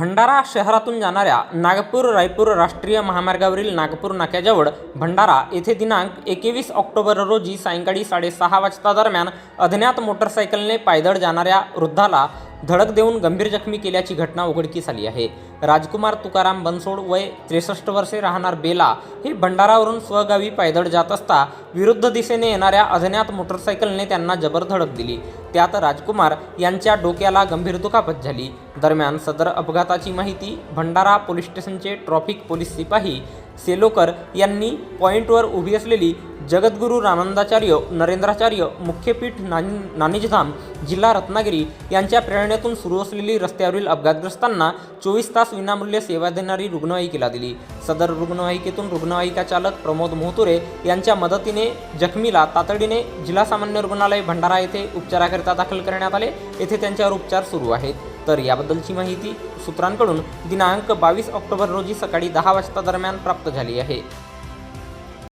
भंडारा शहरातून जाणाऱ्या नागपूर रायपूर राष्ट्रीय महामार्गावरील नागपूर नाक्याजवळ भंडारा येथे दिनांक एकवीस ऑक्टोबर रोजी सायंकाळी साडेसहा वाजता दरम्यान अज्ञात मोटरसायकलने पायदळ जाणाऱ्या वृद्धाला धडक देऊन गंभीर जखमी केल्याची घटना उघडकीस आली आहे. राजकुमार तुकाराम बनसोड वय त्रेसष्ट वर्षे राहणार बेला हे भंडारावरून स्वगावी पायदळ जात असता विरुद्ध दिशेने येणाऱ्या अज्ञात मोटरसायकलने त्यांना जबर धडक दिली. त्यात राजकुमार यांच्या डोक्याला गंभीर दुखापत झाली. दरम्यान सदर अपघाताची माहिती भंडारा पोलीस स्टेशनचे ट्रॉफिक पोलीस सिपाही सेलोकर यांनी पॉईंटवर उभी असलेली जगद्गुरू रानंदाचार्य नरेंद्राचार्य मुख्यपीठ नानी नानिजधाम जिल्हा रत्नागिरी यांच्या प्रेरणेतून सुरू असलेली रस्त्यावरील अपघातग्रस्तांना चोवीस तास विनामूल्य सेवा देणारी रुग्णवाहिकेला दिली. सदर रुग्णवाहिकेतून रुग्णवाहिका चालक प्रमोद मोहतुरे यांच्या मदतीने जखमीला तातडीने जिल्हा सामान्य रुग्णालय भंडारा येथे उपचाराकरिता दाखल करण्यात आले. येथे त्यांच्यावर उपचार सुरू आहेत. तर याबद्दलची माहिती सूत्रांकडून दिनांक बावीस ऑक्टोबर रोजी सकाळी दहा वाजता दरम्यान प्राप्त झाली आहे.